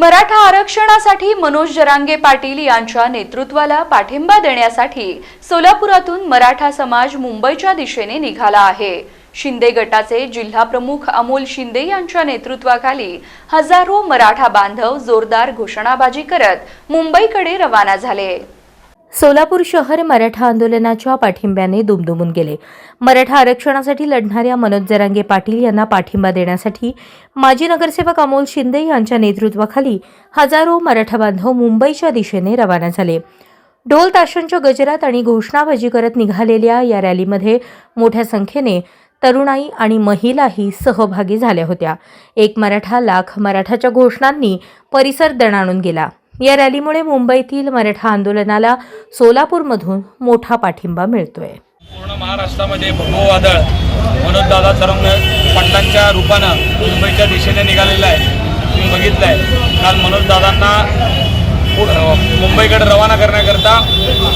मराठा आरक्षणासाठी मनोज जरांगे पाटील यांच्या नेतृत्वाला पाठिंबा देण्यासाठी सोलापुरातून मराठा समाज मुंबईच्या दिशेने निघाला आहे. शिंदे गटाचे जिल्हा प्रमुख अमोल शिंदे यांच्या नेतृत्वाखाली हजारो मराठा बांधव जोरदार घोषणाबाजी करत मुंबईकडे रवाना झाले. सोलापूर शहर मराठा आंदोलनाच्या पाठिंब्याने दुमदुमून गेले. मराठा आरक्षणासाठी लढणाऱ्या मनोज जरांगे पाटील यांना पाठिंबा देण्यासाठी माजी नगरसेवक अमोल शिंदे यांच्या नेतृत्वाखाली हजारो मराठा बांधव मुंबईच्या दिशेने रवाना झाले. ढोल ताशांच्या गजरात आणि घोषणाबाजी करत निघालेल्या या रॅलीमध्ये मोठ्या संख्येने तरुणाई आणि महिलाही सहभागी झाल्या होत्या. एक मराठा लाख मराठाच्या घोषणांनी परिसर दणाणून गेला. या रॅलीमुळे मुंबईतील मराठा आंदोलनाला सोलापूरमधून मोठा पाठिंबा मिळतोय. पूर्ण महाराष्ट्रामध्ये भगवं वादळ मनोजदादा तरंग पाटलांच्या रूपानं मुंबईच्या दिशेने निघालेलं आहे. तुम्ही बघितलं आहे काल मनोजदादांना पु- मुंबईकडे रवाना करण्याकरता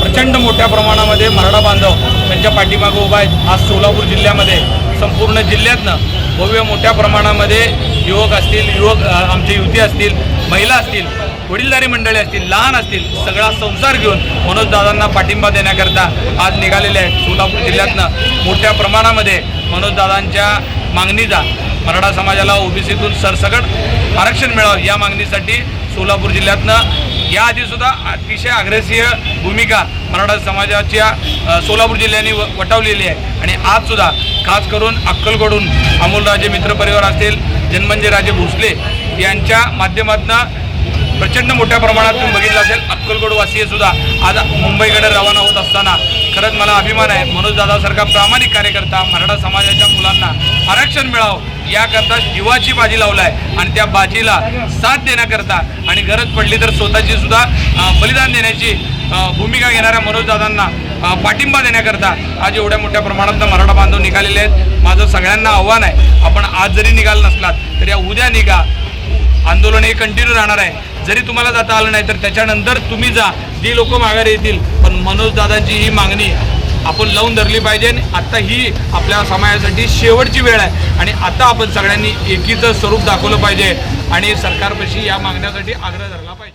प्रचंड मोठ्या प्रमाणामध्ये मराठा बांधव त्यांच्या पाठीमागं उभा आहेत. आज सोलापूर जिल्ह्यामध्ये संपूर्ण जिल्ह्यातनं भव्य मोठ्या प्रमाणामध्ये युवक असतील युवक आमची आमचे युवती असतील महिला असतील वडीलधारी मंडळी असतील लहान असतील सगळा संसार घेऊन मनोजदादांना पाठिंबा देण्याकरता आज निघालेले आहेत. सोलापूर जिल्ह्यातनं मोठ्या प्रमाणामध्ये मनोजदादांच्या मागणीचा मराठा समाजाला ओबीसीतून सरसकट आरक्षण मिळावं या मागणीसाठी सोलापूर जिल्ह्यातनं याआधीसुद्धा अतिशय अग्रेसिव्ह भूमिका मराठा समाजाच्या सोलापूर जिल्ह्याने व- वटवलेली आहे. आणि आजसुद्धा खास करून अक्कलकडून अमोलराजे मित्रपरिवार असतील जन्मंजयराजे भोसले यांच्या माध्यमातून प्रचंड मोठ्या प्रमाणात तुम्ही बघितलं असेल अक्कलकोटवासीय सुद्धा आज मुंबईकडे रवाना होत असताना खरंच मला अभिमान आहे. मनोज दादासारखा प्रामाणिक कार्यकर्ता मराठा समाजाच्या मुलांना आरक्षण मिळावं याकरता जीवाची बाजी लावलाय आणि त्या बाजीला साथ देण्याकरता आणि गरज पडली तर स्वतःची सुद्धा बलिदान देण्याची भूमिका घेणाऱ्या मनोज दादांना पाठिंबा देण्याकरता आज एवढ्या मोठ्या प्रमाणात मराठा बांधव निघालेले आहेत. माझं सगळ्यांना आव्हान आहे आपण आज जरी निघाल नसलात तर या उद्या निघा. आंदोलन हे कंटिन्यू राहणार आहे. जरी तुम्हाला जाता आलं नाही तर त्याच्यानंतर तुम्ही जा. जी लोक माघारी येतील. पण मनोज दादांची ही मागणी आपण लावून धरली पाहिजे आणि आत्ता ही आपल्या समाजासाठी शेवटची वेळ आहे. आणि आता आपण सगळ्यांनी एकीचं स्वरूप दाखवलं पाहिजे. आणि सरकारपाशी या मागण्यासाठी आग्रह धरला पाहिजे.